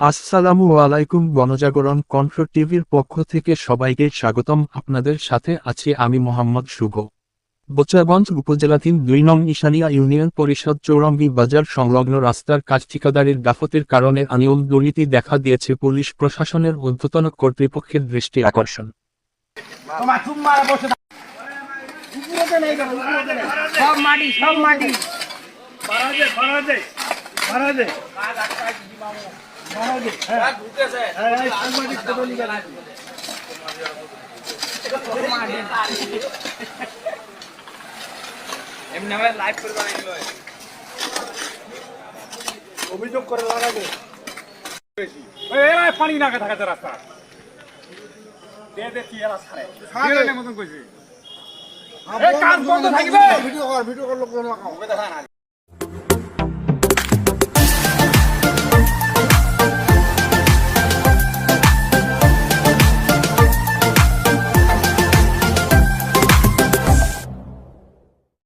আসসালামু আলাইকুম গণজাগরণ কণ্ঠ টিভির পক্ষ থেকে সবাইকে স্বাগতম। আপনাদের সাথে আছি আমি মোহাম্মদ শুভ। বোচাগঞ্জ উপজেলাধীন দুই নং ঈশানিয়া ইউনিয়ন পরিষদ চৌরঙ্গি বাজার সংলগ্ন রাস্তার কাজ ঠিকাদারির গাফতের কারণে আনিয়ম দুর্নীতি দেখা দিয়েছে পুলিশ প্রশাসনের ঊর্ধ্বতন কর্তৃপক্ষের দৃষ্টি আকর্ষণ। সব সব মাটি। অভিযোগ করে লাগাবে পানি না থাকাতে রাস্তা। দে দে কি এরা ছাড়ে ছাড়ে মতন কইছি কাজ বন্ধ থাকবে। ভিডিও কর ভিডিও কর লোক লাগাও।